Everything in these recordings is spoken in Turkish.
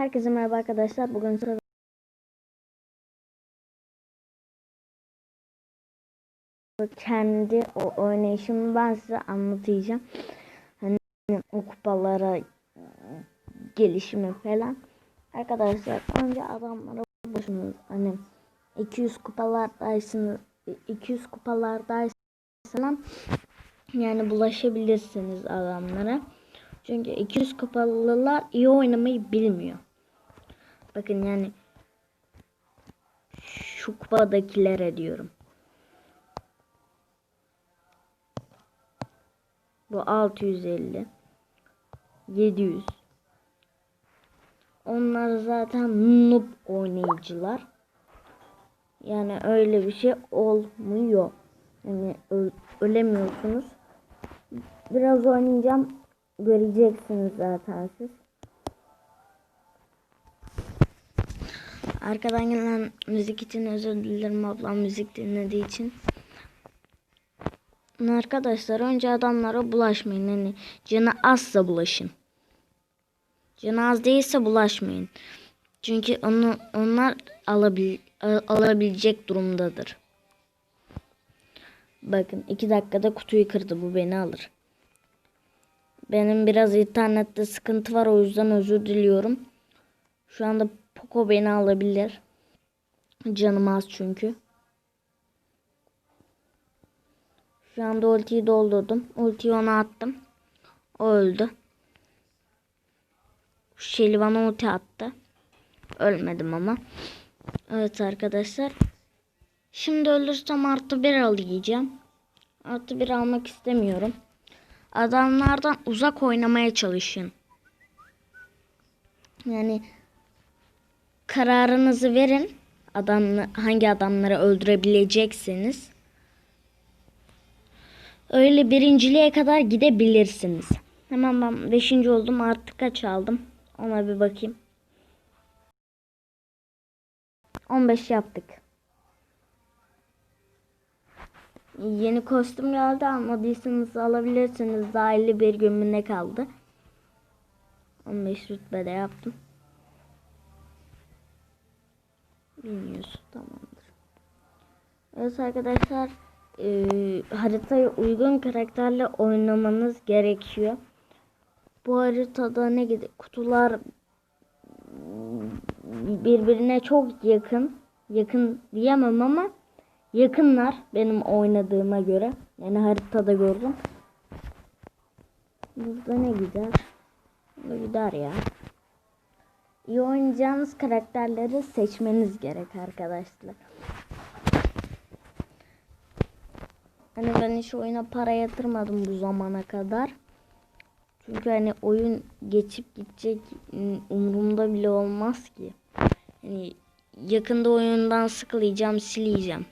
Herkese merhaba arkadaşlar. Bugün kendi o oynayışımı ben size anlatacağım. Hani o kupalara gelişimi falan. Arkadaşlar önce adamlara başınız hani 200 kupalardaysınız 200 kupalardaysanız yani bulaşabilirsiniz adamlara. Çünkü 200 kupalılar iyi oynamayı bilmiyor. Bakın yani şu kupadakilere diyorum. Bu 650. 700. Onlar zaten noob oynayıcılar. Yani öyle bir şey olmuyor. Yani ölemiyorsunuz. Biraz oynayacağım. Göreceksiniz zaten siz. Arkadan gelen müzik için özür dilerim ablam müzik dinlediği için. Arkadaşlar önce adamlara bulaşmayın. Hani canı azsa bulaşın. Canı az değilse bulaşmayın. Çünkü onu onlar alabil, al- alabilecek durumdadır. Bakın iki dakikada kutuyu kırdı bu beni alır. Benim biraz internette sıkıntı var o yüzden özür diliyorum. Şu anda Poco beni alabilir. Canım az çünkü. Şu anda ultiyi doldurdum. Ultiyi ona attım. O öldü. Şeli bana ulti attı. Ölmedim ama. Evet arkadaşlar. Şimdi ölürsem artı bir alacağım. Artı bir almak istemiyorum. Adamlardan uzak oynamaya çalışın. Yani kararınızı verin. Adam hangi adamları öldürebileceksiniz. Öyle birinciliğe kadar gidebilirsiniz. Hemen ben 5. oldum. Artık kaç aldım? Ona bir bakayım. 15 yaptık. Yeni kostüm geldi almadıysanız alabilirsiniz. Daha 51 gün ne kaldı? 15 rütbede yaptım. 1100 tamamdır. Evet arkadaşlar e, haritaya uygun karakterle oynamanız gerekiyor. Bu haritada ne gibi kutular birbirine çok yakın. Yakın diyemem ama yakınlar benim oynadığıma göre. Yani haritada gördüm. Burada ne gider? Bu gider ya. İyi oynayacağınız karakterleri seçmeniz gerek arkadaşlar. Hani ben hiç oyuna para yatırmadım bu zamana kadar. Çünkü hani oyun geçip gidecek umurumda bile olmaz ki. Yani yakında oyundan sıkılacağım, sileceğim.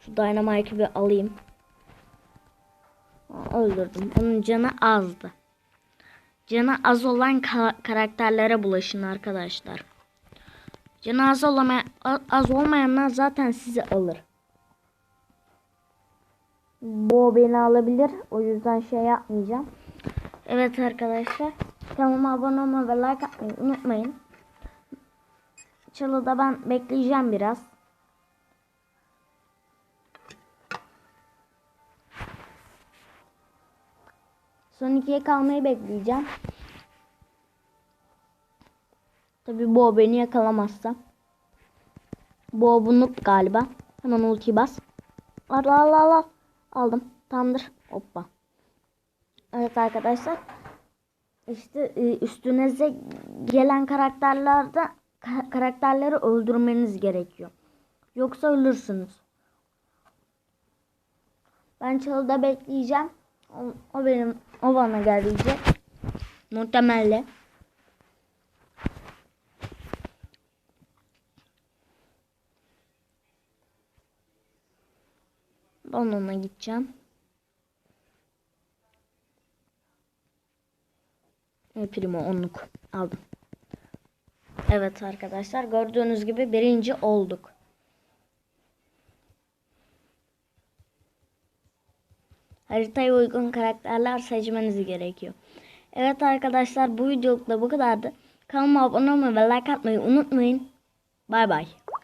Şu Dynamite'ı bir alayım. Öldürdüm. Onun canı azdı. Canı az olan ka- karakterlere bulaşın arkadaşlar. Canı az, olamayan, az olmayanlar zaten sizi alır. Bu beni alabilir. O yüzden şey yapmayacağım. Evet arkadaşlar. Kanalıma abone olmayı ve like atmayı unutmayın. Çalıda ben bekleyeceğim biraz. Son ikiye kalmayı bekleyeceğim. Tabi bu beni yakalamazsa. Bu bunu galiba. Hemen ultiyi bas. Al al al al. Aldım. Tamamdır. Hoppa. Evet arkadaşlar. İşte e, üstünüze gelen karakterlerde ka- karakterleri öldürmeniz gerekiyor. Yoksa ölürsünüz. Ben çalıda bekleyeceğim. O, o benim o bana gelecek. Muhtemelen. Ben ona gideceğim. E, Primo onluk aldım. Evet arkadaşlar gördüğünüz gibi birinci olduk. Haritaya uygun karakterler seçmeniz gerekiyor. Evet arkadaşlar bu videoluk da bu kadardı. Kanalıma abone olmayı ve like atmayı unutmayın. Bay bay.